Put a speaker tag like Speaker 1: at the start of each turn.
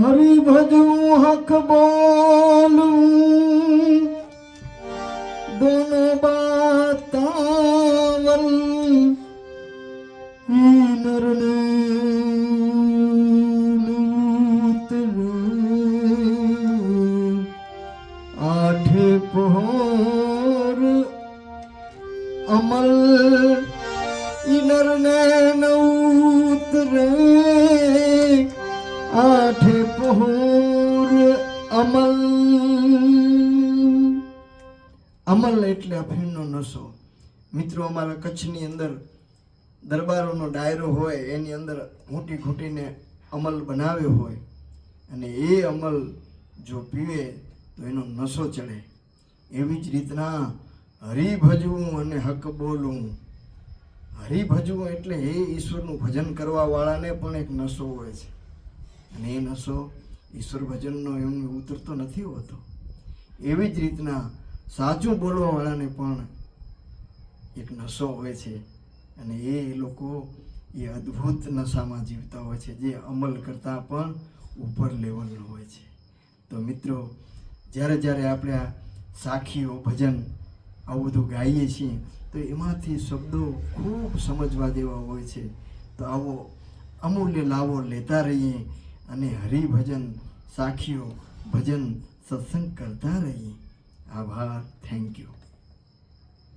Speaker 1: હરી ભજવું હક બોલું. દોનો બાતાવલ નરને આઠે પહોર અમલ ઇનરને નૌતરે અમલ. અમલ એટલે અફીણનો નશો મિત્રો, અમારા કચ્છની અંદર દરબારોનો ડાયરો હોય, એની અંદર ઘૂંટી ઘૂંટીને અમલ બનાવ્યો હોય, અને એ અમલ જો પીવે, તો એનો નશો ચડે. એવી જ રીતના હરિભજવું અને હક બોલવું. હરિભજવું એટલે એ ઈશ્વરનું ભજન કરવા વાળાને પણ એક નશો હોય છે. અને એ નશો ઈશ્વર ભજનનો એમને ઉતરતો નથી હોતો. એવી જ રીતના સાચું બોલવાવાળાને પણ એક નશો હોય છે અને એ લોકો એ અદ્ભુત નશામાં જીવતા હોય છે, જે અમલ કરતાં પણ ઉપર લેવલનો હોય છે. તો મિત્રો, જ્યારે જ્યારે આપણે આ સાખીઓ, ભજન આવું બધું ગાઈએ છીએ, તો એમાંથી શબ્દો ખૂબ સમજવા જેવા હોય છે. તો આવો અમૂલ્ય લાવો લેતા રહીએ. અને હરિભજન સાખીઓ ભજન સત્સંગ કરતા રહીએ આભાર. Thank you